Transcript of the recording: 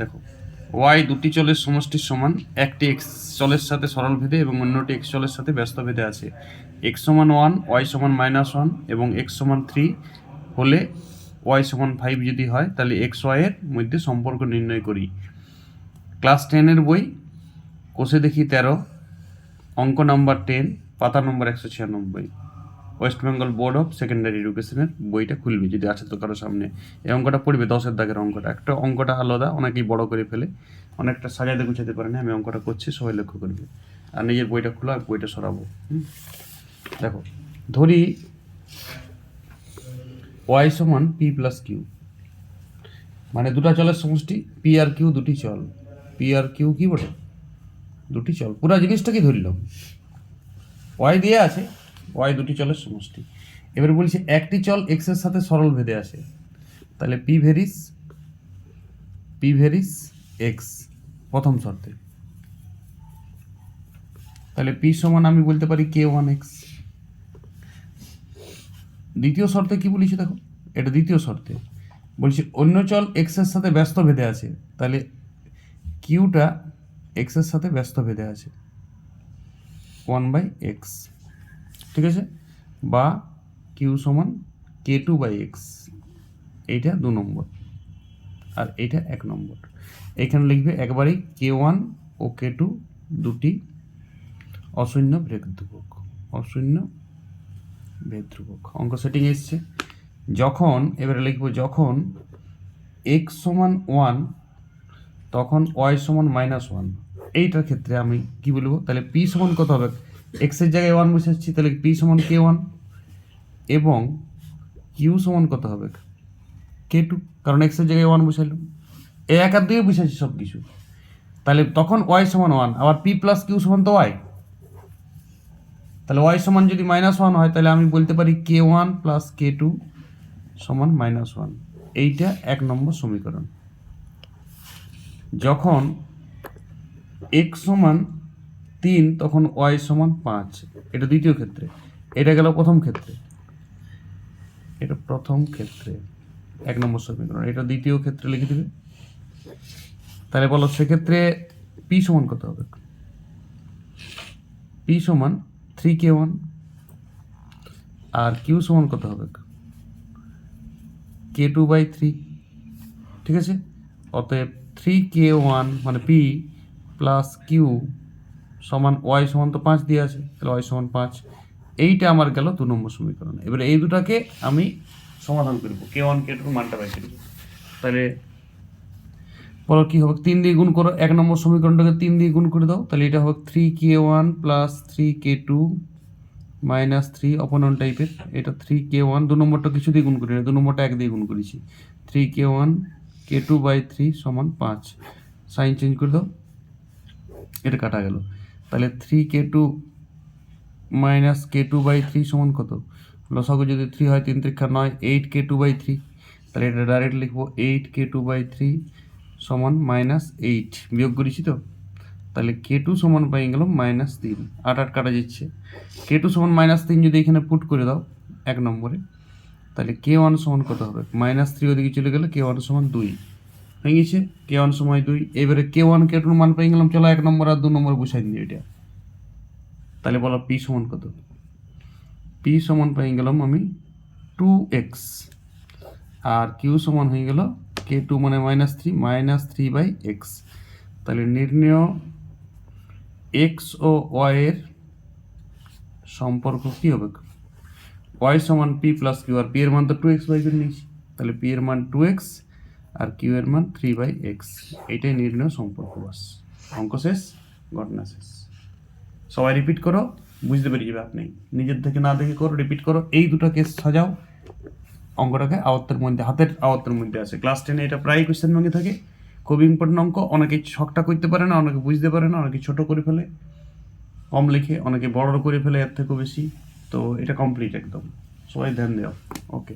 দেখো ওয়াই দুটি চলের সমষ্টির সমান, একটি এক্স চলের সাথে সরল ভেদে এবং অন্যটি এক্স চলের সাথে ব্যস্ত ভেদে আছে। এক্স সমান ওয়ান ওয়াই সমান মাইনাস ওয়ান এবং এক্স সমান থ্রি হলে ওয়াই সমান ফাইভ যদি হয়, তাহলে এক্স ওয়াইয়ের মধ্যে সম্পর্ক নির্ণয় করি। ক্লাস টেনের বই, কোষে দেখি তেরো, অঙ্ক নাম্বার টেন পাতা নম্বর একশো ছিয়ানব্বই। West Bengal board of secondary এডুকেশনের বইটা খুলবি যদি আছে তো কারও সামনে। এই অঙ্কটা পড়বে দশের দাগের অঙ্কটা। একটা অঙ্কটা আলাদা, অনেকেই বড় করে ফেলে। অনেকটা সাজাতে গুছাতে পারে না, আমি অঙ্কটা করছি, সবাই লক্ষ্য করবে। আর নিজের বইটা খোলা আর বইটা সরাবো? দেখো, ধরি ওয়াই সমান পি প্লাস কিউ মানে দুটা চলের সমষ্টি পি আর কিউ দুটি চল। পি আর কিউ কি বটে? দুটি চল। পুরা জিনিসটা কি ধরলাম? ওয়াই দিয়ে আছে ওয়াই দুটি চলের সমষ্টি। এবার বলছি, একটি চল এক্সের সাথে সরল ভেদে আছে তাহলে p varies p varies x প্রথম শর্তে। তাহলে পি সমান আমি বলতে পারি কে ওয়ান এক্স দ্বিতীয় শর্তে কি বলেছি দেখো? এটা দ্বিতীয় শর্তে। বলছি, অন্য চল এক্সের সাথে ব্যস্ত ভেদে আছে। তাহলে কিউটা এক্সের সাথে ব্যস্ত ভেদে আছে। ওয়ান বাই এক্স ঠিক আছে? বা কিউ সমান কে টু বাই এক্স এইটা দু নম্বর। আর এইটা এক নম্বর। এখানে লিখবে একবারেই কে ওয়ান ও কে টু দুটি অশূন্য ব্রেক ধ্রুবক অশূন্য ভেদ ধ্রুবক অঙ্ক সেটিং এসছে। যখন, এবারে লিখব যখন এক্স সমান ওয়ান তখন ওয়াই সমান মাইনাস ওয়ান এইটার ক্ষেত্রে আমি কি বলব? তাহলে পি সমান কত হবে? এক্সের জায়গায় ওয়ান বসাচ্ছি তাহলে পি সমান কে ওয়ান এবং কিউ সমান কত হবে? কে টু কারণ এক্সের জায়গায় ওয়ান বসাইলাম এ এক আর দুই বসাচ্ছি সব কিছু তাহলে তখন ওয়াই সমান ওয়ান আবার পি প্লাস কিউ সমান তো ওয়াই তাহলে ওয়াই সমান যদি মাইনাস ওয়ান হয়, তাহলে আমি বলতে পারি k one plus k two সমান মাইনাস ওয়ান এইটা এক নম্বর সমীকরণ। যখন এক্স সমান তিন তখন ওয়াই সমান পাঁচ। এটা দ্বিতীয় ক্ষেত্রে। এটা গেল প্রথম ক্ষেত্রে। এটা প্রথম ক্ষেত্রে। এক নম্বর সমীকরণ। এটা দ্বিতীয় ক্ষেত্রে লিখে দেবে। তাহলে বলো সেক্ষেত্রে পি সমান কত হবে? পি সমান থ্রি কে ওয়ান। আর কিউ সমান কত হবে? K two by three. ঠিক আছে? অতএব থ্রি কে ওয়ান মানে পি প্লাস কিউ সমান ওয়াই সমান তো পাঁচ দিয়ে আছে, তাহলে ওয়াই সমান পাঁচ। এইটা আমার গেল দু নম্বর সমীকরণ। এবারে এই দুটাকে আমি সমাধান করব, কে ওয়ান, কে টুর মানটা বাই করব। তাহলে বলো কী হবে? তিন দিয়ে গুণ করো, এক নম্বর সমীকরণটাকে তিন দিয়ে গুণ করে দাও, তাহলে এটা হবে three k one plus three k two minus three অপনন টাইপের এটা থ্রি কে ওয়ান দু নম্বরটা কিছু দিয়ে গুণ করি না, দু নম্বরটা এক দিয়ে গুণ করেছি। Three k one k two by three সমান পাঁচ। সাইন চেঞ্জ করে দাও, এটা কাটা গেল। তাহলে three k two minus k two by three সমান কত? লসাগু যদি থ্রি হয়, তিন ত্রিক্ষা নয় eight k two by three তাহলে এটা ডাইরেক্ট লিখব eight k two by three সমান মাইনাস এইট বিয়োগ করেছি তো? তাহলে কে টু সমান পেয়ে গেল মাইনাস তিন, আট আট কাটা যাচ্ছে। কে টু সমান মাইনাস তিন যদি এখানে পুট করে দাও, এক নম্বরে, তাহলে কে ওয়ান সমান কত হবে? মাইনাস থ্রি ওদিকে চলে গেলে কে ওয়ান সমান দুই। হয়ে গেছে কে ওয়ান সময় দুই। এবারে কে ওয়ান কে টুর মান পেয়ে গেলাম, চলো এক নম্বর আর দু নম্বর বসাই দিই এটা। তাহলে বলো পি সমান কত? পি সমান পেয়ে গেলাম আমি টু এক্স আর কিউ সমান হয়ে গেল কে টু মানে minus three minus three by x তাহলে নির্ণয় এক্স ও ওয়াইয়ের সম্পর্ক কী হবে? ওয়াই সমান পি প্লাস কিউ আর পি এর মান তো টু এক্স বাই করে নিয়েছি। তাহলে পি এর মান টু এক্স আর কিউ এর মান থ্রি বাই এক্স এইটাই নির্ণয় সম্পর্ক বাস। অঙ্ক শেষ, ঘটনা শেষ। সবাই রিপিট করো, বুঝতে পেরে যাবে আপনি। নিজের থেকে না দেখে করো রিপিট করো। এই দুটো কেস সাজাও। অঙ্কটাকে আওত্তের মধ্যে, হাতের আওত্তের মধ্যে আছে। ক্লাস টেনে এটা প্রায় কোয়েশ্চেন ব্যাঙ্কে থাকে। খুব ইম্পর্টেন্ট অঙ্ক। অনেকে ছকটা করতে পারে না, অনেকে বুঝতে পারে না, অনেকে ছোট করে ফেলে। কম লিখে, অনেকে বড় করে ফেলে এর থেকেও বেশি। তো এটা কমপ্লিট একদম। সবাই ধ্যান দেওয়া ওকে